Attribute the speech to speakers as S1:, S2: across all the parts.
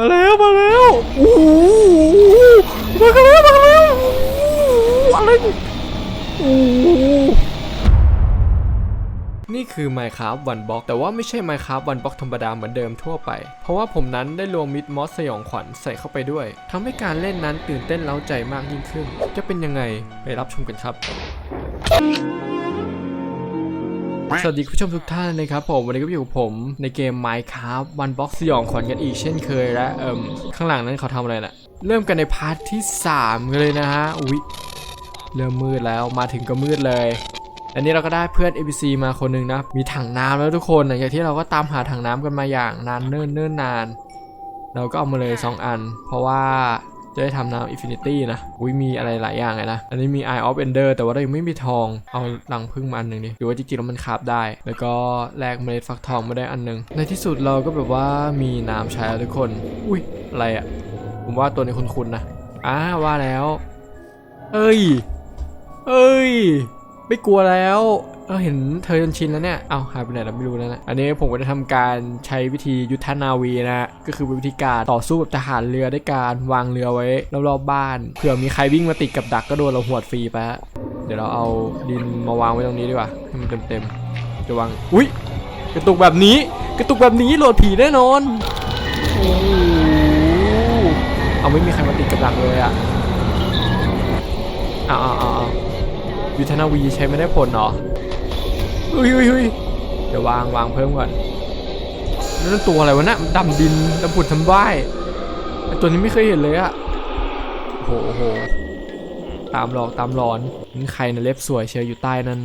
S1: มาแล้วมาแล้วโอ้โหมาแล้วมาแล้วโอ้โหอะไรโอ้โหนี่คือ Minecraft One Block แต่ว่าไม่ใช่ Minecraft One Block ธรรมดาเหมือนเดิมทั่วไป เพราะว่าผมนั้นได้รวมมิดมอสสยองขวัญใส่เข้าไปด้วย ทำให้การเล่นนั้นตื่นเต้นเล้าใจมากยิ่งขึ้น จะเป็นยังไงไปรับชมกันครับ สวัสดีคุณผู้ชมทุกท่านนะครับผมวันนี้ก็อยู่กับผมในเกม Minecraft One Box สยองขวัญกันอีกเช่นเคยและเอิมข้างหลังนั้นเขาทำอะไรน่ะเริ่มกันในพาร์ทที่ 3 กันเลยนะฮะอุ๊ยเริ่มมืดแล้วมาถึงก็มืดเลย อันนี้เราก็ได้เพื่อน ABC มาคนหนึ่งนะมีถังน้ำแล้วทุกคนหลังจากที่เราก็ตามหาถังน้ำกันมาอย่างนานเนิ่นเนิ่นนาน เราก็เอามาเลย 2 อัน เพราะว่า จะได้ทำน้ำอินฟินิตี้นะ อุ้ยมีอะไรหลายอย่างเลยนะ อันนี้มี Eye of Ender แต่ว่าเรายังไม่มีทอง เอารังพึ่งมาอันหนึ่งดิหรือว่าจริงๆแล้วมันคาบได้ แล้วก็แลกเมล็ดฟักทองมาได้อันหนึ่งในที่สุดเราก็แบบว่ามีน้ำใช้แล้วทุกคน อุ้ยอะไรอะผมว่าตัวนี้คุ้นๆนะอ่าว่าแล้ว เอ้ย เอ้ย ไม่กลัวแล้ว เราเห็นเธอจนชินแล้วเนี่ย เอาหายไปไหนแล้วไม่รู้แล้วนะ อันนี้ผมก็จะทำการใช้วิธียุทธนาวีนะ ก็คือวิธีการต่อสู้กับทหารเรือด้วยการวางเรือไว้รอบๆบ้าน เผื่อมีใครวิ่งมาติดกับดักก็โดนเราหวดฟรีไปฮะเดี๋ยวเราเอาดินมาวางไว้ตรงนี้ดีกว่าให้มันเต็มๆจะวาง อุ้ยกระตุกแบบนี้ กระตุกแบบนี้โหลดผีแน่นอน เอาไม่มีใครมาติดกับดักเลยอะเอาเอาเอาเอายุทธนาวีใช้ไม่ได้ผลเหร อเฮ้ยเฮ้ยเฮ้ยเดี๋ยววางวางเพิ่มก่อนนั่นตัวอะไรวะนะมันดำดินดำผุดทำบ้ายตัวนี้ไม่เคยเห็นเลยอะโหโหตามหลอกตามหลอนนี่ใครนะเล็บสวยเชียวอยู่ใต้นั้น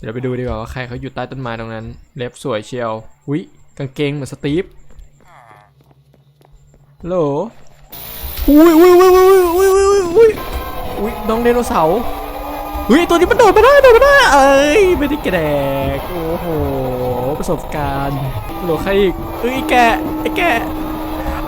S1: เดี๋ยวไปดูดีกว่าว่าใครเขาอยู่ใต้ต้นไม้ตรงนั้น เล็บสวยเชียววิกางเกงเหมือนสตีฟโหลอุ้ยอุ้ยอุ้ยอุ้ยอุ้ยอุ้ยอุ้ยอุ้ยน้องไดโนเสาร์ เฮ้ยตัวนี้มันโดดมาได้โดดมาได้เอ้ยไม่ได้แกรกโอ้โหประสบการณ์โหลใครอีกเอ้ยแกไอ้แก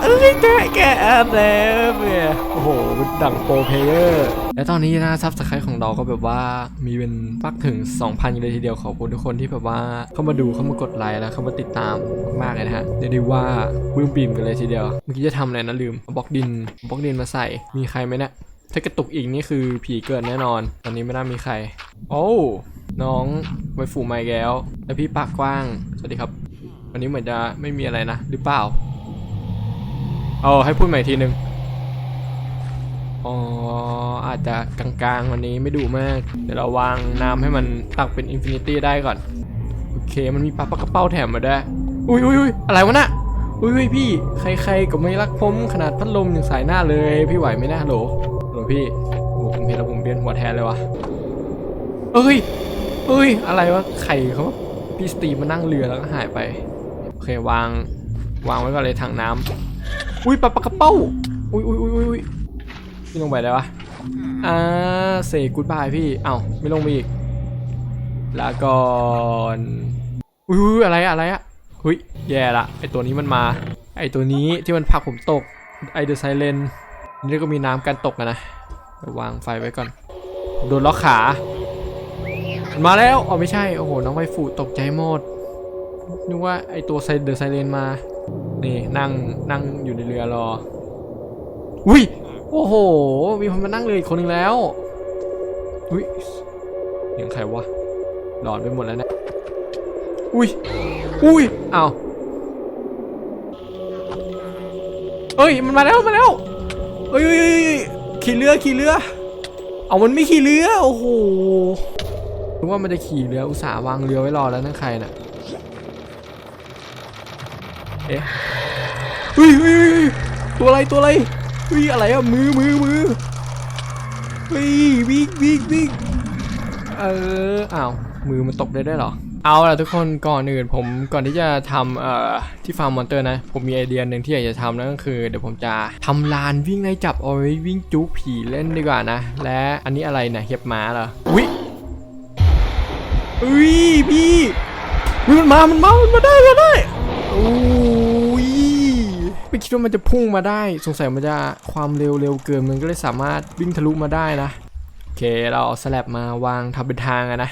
S1: เอ้ยแกะแกะแล้วเนี่ยโอ้โหมันดังโปรเพลเยอร์ และตอนนี้นะซับสไครต์ของเราก็แบบว่ามีเป็นปักถึง 2,000กันเลยทีเดียวขอบคุณทุกคนที่แบบว่าเข้ามาดูเข้ามากดไลค์แล้วเข้ามาติดตามมากๆเลยนะฮะเรียกได้ว่าวิ่งบีมกันเลยทีเดียวเมื่อกี้จะทำอะไรนะลืมบล็อกดินบล็อกดินมาใส่มีใครไหมเนะ ถ้ากระตุกอีกนี่คือผีเกิดแน่นอน ตอนนี้ไม่น่ามีใคร โอ้น้องไวฝูไมค์แก้วแล้วพี่ปากกว้าง สวัสดีครับ วันนี้เหมือนจะไม่มีอะไรนะ หรือเปล่า เอาให้พูดใหม่อีกทีหนึ่งอ๋อ อาจจะกลางๆ วันนี้ไม่ดุมาก เดี๋ยวเราวางน้ำให้มันตักเป็นอินฟินิตี้ได้ก่อน โอเค มันมีปลาปลากระเป้าแถมมาด้ อุ้ยอุ้ยอุ้ยอะไรวะน่ะอุ้ยอุ้ยพี่ ใครๆก็ไม่รักผมขนาดพัดลมยังสายหน้าเลย พี่ไหวไหมนะฮัลโหล หลวงพี่โอ้ผมเห็นแล้วผมเบียนหัวแทนเลยวะเอ้ยเอ้ย อะไรวะ ไข่เขาพี่สตีมานั่งเรือแล้วก็หายไป โอเควาง วางไว้ก่อนเลยถังน้ำอุ้ยปลาปลากระเป้า อุ้ยอุ้ยอุ้ยอุ้ยพี่ลงไปได้ปะอ่าเสกกูดบายพี่ เอ้าไม่ลงไปอีกลาก่อนอุ้ยอุ้ยอะไรอะอะไรอะเฮ้ยแย่ละไอตัวนี้มันมา ไอตัวนี้ที่มันผลักผมตก ไอเดอะไซเลน นี่ก็มีน้ำการตกนะวางไฟไว้ก่อน โดนล็อกขา มาแล้วอ๋อไม่ใช่ โอ้โห น้องไวฟูตกใจหมด นึกว่าไอตัวไซเดอร์ไซเลนมา นี่นั่งนั่งอยู่ในเรือรอ อุ้ย โอ้โห มีคนมานั่งเลยอีกคนนึงแล้ว อุ้ยเสียงใครวะ หลอนไปหมดแล้วเนะ อุ้ย อุ้ยอ้าวเฮ้ย มันมาแล้ว มาแล้ว เฮ้ยขี่เรือขี่เรือ เอามันไม่ขี่เรือโอ้โหรู้ว่ามันจะขี่เรืออุตส่าห์วางเรือไว้รอแล้วนั่นใครน่ะเอ๊ะเฮ้ยเฮ้ยตัวอะไรตัวอะไรเฮ้ยอะไรอะมือมือมือเฮ้ยวิ่งวิ่งวิ่งเอออ้าวมือมันตกได้ได้หรอ เอาล่ะทุกคนก่อนอื่นผมก่อนที่จะทำเอ่อที่ฟาร์มมอนเตอร์นะ ผมมีไอเดียหนึ่งที่อยากจะทำนั่นก็คือ เดี๋ยวผมจะทำลานวิ่งไล่จับเอาไว้วิ่งจุกผีเล่นดีกว่านะ และอันนี้อะไรเนี่ยเห็บม้าเหรออุ้ยอุ้ยพี่อุ๊ยมันมามันมามันมาได้มาได้อุ้ยไม่คิดว่ามันจะพุ่งมาได้ สงสัยมันจะความเร็วเร็วเกินมันก็เลยสามารถวิ่งทะลุมาได้นะโอเคเราเอาสแลบมาวางทำเป็นทางอะนะ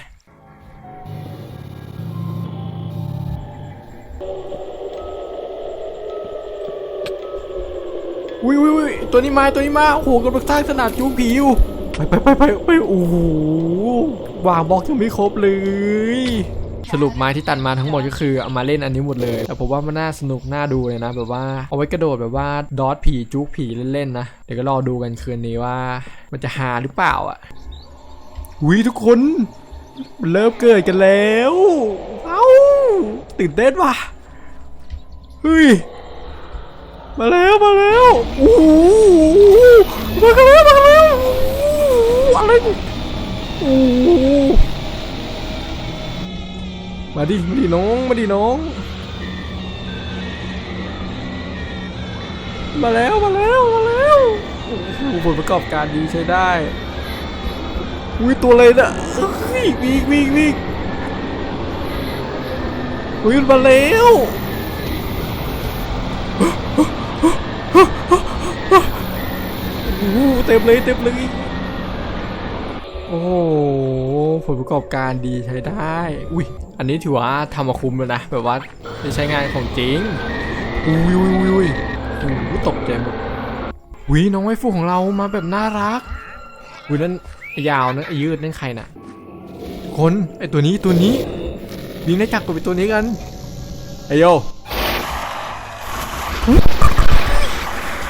S1: อุ้ยอุ้ยตัวนี้มาตัวนี้มาโอ้โหกำลังสร้างสนามจูงผีอยู่ไปไปไปไปไปโอ้โหวางบล็อกยังไม่ครบเลย สรุปไม้ที่ตัดมาทั้งหมดก็คือเอามาเล่นอันนี้หมดเลยแต่ผมว่ามันน่าสนุกน่าดูเลยนะแบบว่าเอาไว้กระโดดแบบว่าดอทผีจุกผีเล่นๆนะเดี๋ยวก็รอดูกันคืนนี้ว่า มันจะหาหรือเปล่าอะอุ้ยทุกคนมันเริ่มเกิดกันแล้ว เอ้าตื่นเต้นว่ะเฮ้ย มาแล้วมาแล้วโอ้โหมาแล้วมาแล้วโอ้โหอะไรโอ้มาดิมาดิน้องมาดิน้อง มาแล้วมาแล้วมาแล้วโอ้โหผลประกอบการดีใช้ได้อุ้ยตัวอะไรนะเฮ้ยวิ่งวิ่งวิ่งอุ้ยมาแล้ว โอ้โหเต็มเลยเต็มเลยโอ้โหผลประกอบการดีใช้ได้ อุ้ย อันนี้ถือว่าทำมาคุ้มแล้วนะ แบบว่าได้ใช้งานของจริง อุ้ยอุ้ยอุ้ยอุ้ยโอ้ตกใจหมดอุ้ยน้องไวฟูของเรามาแบบน่ารักอุ้ยนั่นยาวนะไอ้ยืดนั่นใครน่ะ คนไอ้ตัวนี้ตัวนี้วิ่งได้จักรตัวไปตัวนี้กันไอโย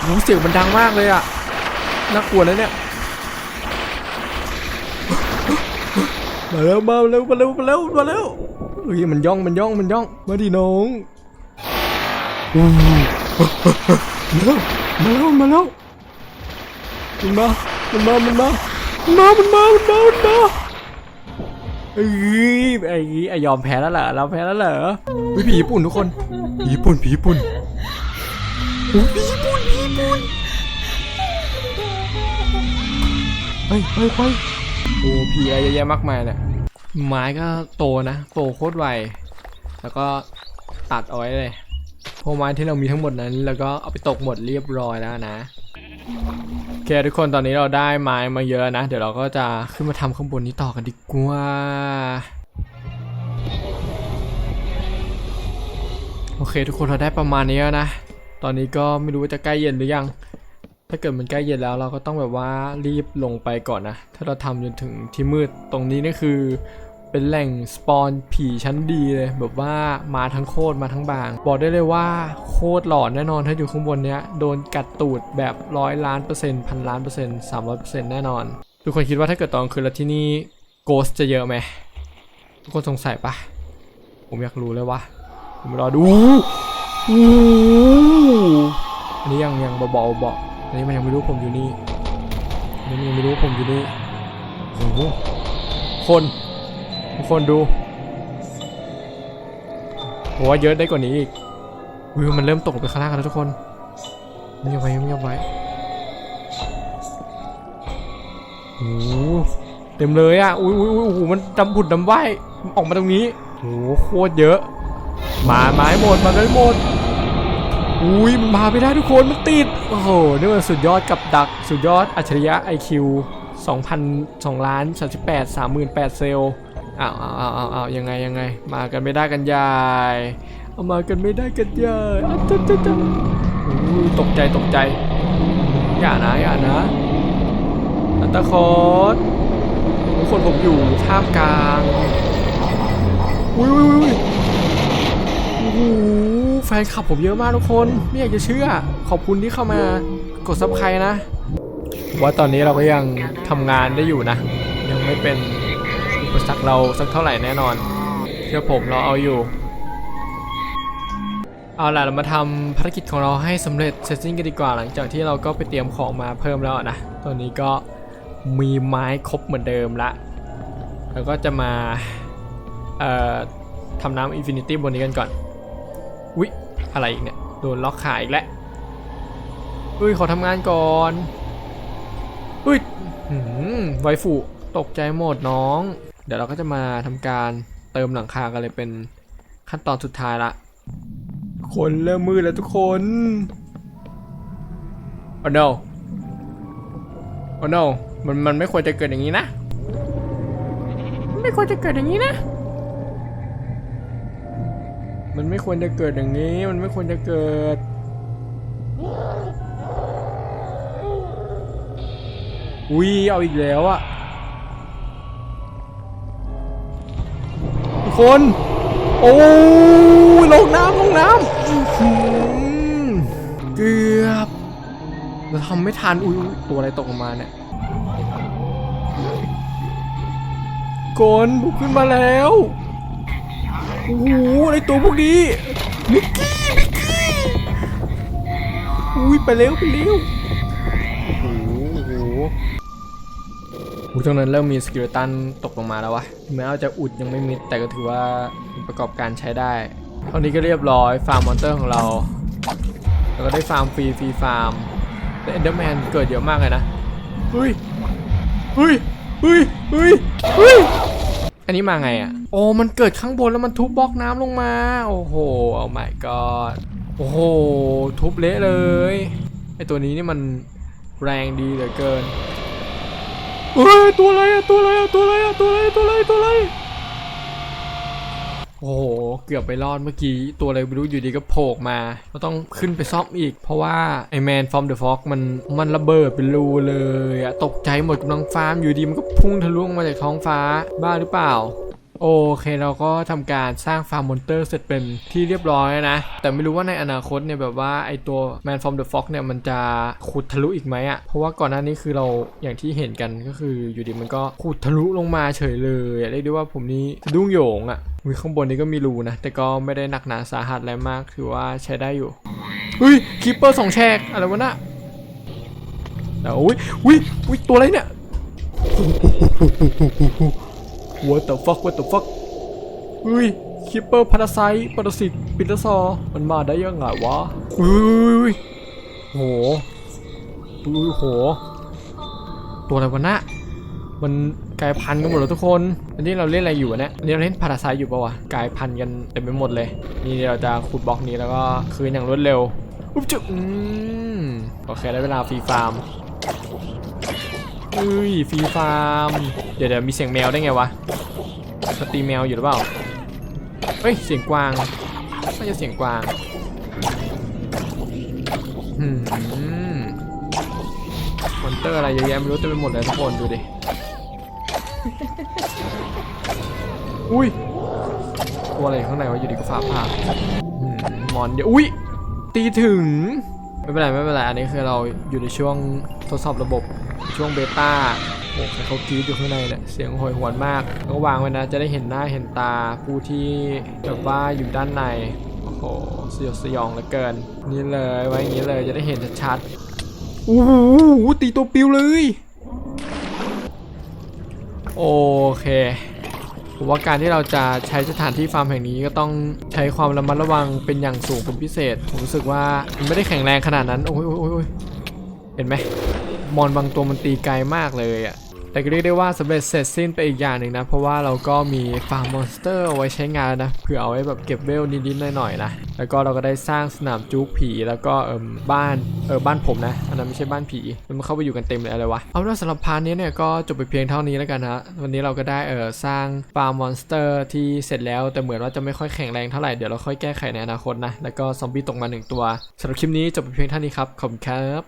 S1: โอ้เสียงมันดังมากเลยอะ น่ากลัวนะเนี่ยมาแล้วมาเร็วมาเร็วมาเร็วมาเร็วเฮ้ยมันย่องมันย่องมันย่องมาดิน้องอู้มาแล้วมาแล้วมันมามันมามันมามันมามันมามันมามันมาเอ้ยไอ้ไอ้ยอมแพ้แล้วเหรอเราแพ้แล้วเหรอเฮ้ยผีญี่ปุ่นทุกคนผีญี่ปุ่นผีญี่ปุ่นโอ้ยผีญี่ปุ่นผีญี่ปุ่น ไปไปไปโอ้ผีอะไรเยอะแยะมากมายเนี่ยไม้ก็โตนะ โตโคตรไว แล้วก็ตัดเอาไว้เลยพราะไม้ที่เรามีทั้งหมดนั้น แล้วก็เอาไปตกหมดเรียบร้อยแล้วนะโอเคทุกคนตอนนี้เราได้ไม้มาเยอะนะ เดี๋ยวเราก็จะขึ้นมาทำข้างบนนี้ต่อกันดีกว่า โอเคทุกคนเราได้ประมาณนี้แล้วนะ ตอนนี้ก็ไม่รู้ว่าจะใกล้เย็นหรือยัง ถ้าเกิดมันใกล้เย็นแล้วเราก็ต้องแบบว่ารีบลงไปก่อนนะ ถ้าเราทำจนถึงที่มืดตรงนี้นี่คือ เป็นแหล่งสปอนผีชั้นดีเลยแบบว่ามาทั้งโคตรมาทั้งบาง บอกได้เลยว่าโคตรหลอนแน่นอนถ้าอยู่ข้างบนเนี้ยโดนกัดตูดแบบร้อยล้านเปอร์เซ็นต์พันล้านเปอร์เซ็นต์สามร้อยเปอร์เซ็นต์แน่นอน ทุกคนคิดว่าถ้าเกิดตอนคืนแล้วที่นี่โกสจะเยอะไหมทุกคนสงสัยปะผมอยากรู้เลยว่าผมรอดูอันนี้ยังยังเบาๆเบา อันนี้มันยังไม่รู้ผมอยู่นี่อันนี้มันยังไม่รู้ผมอยู่นี่โอ้โหคนทุกคนดูผมว่าเยอะได้กว่านี้อีกวิวมันเริ่มตกไปข้างล่างแล้วทุกคนเงียบไว้เงียบไว้โอ้โหเต็มเลยอะอุ้ยอุ้ยอุ้ยโอ้โหมันดำผุดดำว่ายออกมาตรงนี้โอ้โหโคตรเยอะ มาไม้หมดมาเลยหมด อุ้ยมันมาไม่ได้ทุกคนมันติด โอ้โหนี่มันสุดยอดกับดัก สุดยอดอัจฉริยะ IQ 2,000 2ล้าน38 38เซลล์อ้าวอ้าวอ้าวอ้าวอ้ายังไงยังไง มากันไม่ได้กันยายเอามากันไม่ได้กันยายอ่จ๊ะจ๊ะจ๊ะตกใจตกใจ อย่านะอย่านะอันตาคอสทุกคนผมอยู่ท่ามกลาง อุ้ยอุ้ยอุ้ยโอ้โห แฟนคลับผมเยอะมากทุกคน ไม่อยากจะเชื่อ ขอบคุณที่เข้ามากดซับใครนะ ว่าตอนนี้เราก็ยังทำงานได้อยู่นะ ยังไม่เป็นอุปสรรคเราสักเท่าไหร่แน่นอน เชื่อผมเราเอาอยู่ เอาล่ะเรามาทำภารกิจของเราให้สำเร็จเสร็จสิ้นกันดีกว่าหลังจากที่เราก็ไปเตรียมของมาเพิ่มแล้วนะ ตอนนี้ก็มีไม้ครบเหมือนเดิมละแล้วก็จะมาทำน้ำอินฟินิตี้บนนี้กันก่อน อุ๊ยอะไรอีกเนี่ยโดนล็อกขาอีกแล้วอุ้ยขอทำงานก่อนอุ้ยหืมไวฟูตกใจหมดน้อง เดี๋ยวเราก็จะมาทำการเติมหลังคากันเลยเป็นขั้นตอนสุดท้ายละคนเริ่มมืดแล้วทุกคน oh no oh no มันมันไม่ควรจะเกิดอย่างนี้นะ ไม่ควรจะเกิดอย่างนี้นะ มันไม่ควรจะเกิดอย่างนี้ มันไม่ควรจะเกิด อุ้ยเอาอีกแล้วอะทุกคน โอ้ยลงน้ำลงน้ำอื้อหือเกือบเราทำไม่ทัน อุ้ยตัวอะไรตกลงมาเนี่ยกนบุกขึ้นมาแล้ว โอ้โหอะไรตัวพวกนี้มิกกี้มิกกี้อุ้ยไปเร็วไปเร็วโอ้โหโอ้โหตรงนั้นเริ่มมีสกิลตันตกลงมาแล้ววะแม้ว่าจะอุดยังไม่มิดแต่ก็ถือว่าประกอบการใช้ได้ตอนนี้ก็เรียบร้อยฟาร์มมอนเตอร์ของเราแล้วก็ได้ฟาร์มฟรีฟรีฟาร์มแต่เอนเดอร์แมนเกิดเยอะมากเลยนะเฮ้ยเฮ้ยเฮ้ยเฮ้ยเฮ้ยอันนี้มาไงอะ โอ้มันเกิดข้างบนแล้วมันทุบบล็อกน้ำลงมา โอ้โหโอ้ my god โอ้โห ทุบเละเลยไอตัวนี้นี่มันแรงดีเหลือเกินเฮ้ยตัวอะไรอะตัวอะไรอะตัวอะไรอะตัวอะไรตัวอะไรตัวอะไรโอ้โห เกือบไปรอดเมื่อกี้ ตัวอะไรไม่รู้อยู่ดีก็โผล่มาก็ต้องขึ้นไปซ่อมอีก เพราะว่าไอแมนฟอร์มเดอะฟ็อกมันมันระเบิดเป็นรูเลยอะตกใจหมดกำลังฟาร์มอยู่ดีมันก็พุ่งทะลุออกมาจากท้องฟ้า บ้าหรือเปล่า โอเคเราก็ทำการสร้างฟาร์มมอนเตอร์เสร็จเป็นที่เรียบร้อยแล้วนะ แต่ไม่รู้ว่าในอนาคตเนี่ยแบบว่าไอตัว Man from the Fox เนี่ยมันจะขุดทะลุอีกไหมอะ่ะเพราะว่าก่อนหน้านี้คือเราอย่างที่เห็นกันก็คืออยู่ดีมันก็ขุดทะลุลงมาเฉยเลยเรียกได้ว่าผมนี้สะดุ้งโหยงอะ่ะมีข้างบนนี้ก็มีรูนะ แต่ก็ไม่ได้หนักหนาสาหัสอะไรมากถือว่าใช้ได้อยู่เฮ้ยคีเปอร์สองแฉกอะไรวะน่ะแล้วอุ้ยอุ้ยอุ้ยตัวอะไรเนี่ย What the fuck What the fuck เฮ้ยคิปเปอร์พาราไซปรสิตปิตซอ มันมาได้ยังไงวะเฮ้ยโหโอ้ยโห ตัวอะไรวะนะมันกลายพันธุ์กันหมดแล้วทุกคน อันนี้เราเล่นอะไรอยู่วะเนี่ยอันนี้เราเล่นพาราไซอยู่ปะวะ กลายพันธุ์กันเต็มไปหมดเลย นี่เราจะขุดบล็อกนี้แล้วก็คืนอย่างรวดเร็ว อุ๊บจุ๊บอืมโอเคได้เวลาฟรีฟาร์มเฮ้ยฟรีฟาร์ม เดี๋ยวเดี๋ยวมีเสียงแมวได้ไงวะสตีแมวอยู่หรือเปล่า เฮ้ย เสียงกวางน่าจะเสียงกวางหืมมอนเตอร์อะไรเยอะแยะไม่รู้เต็มไปหมดเลยทุกคนดูดิ อุ้ย ตัวอะไรข้างในวะอยู่ดีก็ฟ้าผ่าหมอนเดี๋ยวอุ้ย ตีถึง ไม่เป็นไรไม่เป็นไร อันนี้คือเราอยู่ในช่วงทดสอบระบบช่วงเบต้า อ้ใครเขากรีดอยู่ข้างในเนี่ยเสียงโหยหวนมากก็วางไว้นะ จะได้เห็นหน้าเห็นตาผู้ที่แบบว่าอยู่ด้านใน โอ้โหสยดสยองเหลือเกิน นี่เลยไว้อย่างนี้เลยจะได้เห็นชัดๆโอ้โหตีตัวปิวเลย โอเคผมว่าการที่เราจะใช้สถานที่ฟาร์มแห่งนี้ก็ต้องใช้ความระมัดระวังเป็นอย่างสูงเป็นพิเศษ ผมรู้สึกว่ามันไม่ได้แข็งแรงขนาดนั้น โอ้ยโอ้ยโอ้ยเห็นไหมมอนบางตัวมันตีไกลมากเลยอะ แต่ก็เรียกได้ว่าสำเร็จเสร็จสิ้นไปอีกอย่างหนึ่งนะ เพราะว่าเราก็มีฟาร์มมอนสเตอร์เอาไว้ใช้งานนะเผื่อเอาไว้แบบเก็บเวลนิดๆหน่อยๆนะแล้วก็เราก็ได้สร้างสนามจุกผี แล้วก็เอิมบ้านเออบ้านผมนะอันนั้นไม่ใช่บ้านผีแล้วมันเข้าไปอยู่กันเต็มเลยอะไรวะเอาเป็นว่าสำหรับพาร์ทนี้เนี่ยก็จบไปเพียงเท่านี้แล้วกันนะวันนี้เราก็ได้เออสร้างฟาร์มมอนสเตอร์ที่เสร็จแล้วแต่เหมือนว่าจะไม่ค่อยแข็งแรงเท่าไหร่เดี๋ยวเราค่อยแก้ไขในอนาคตนะแล้วก็ซอมบี้ตกมาหนึ่งตัวสำหรับคลิปนี้จบไปเพียงเท่านี้ครับขอบคุณครับ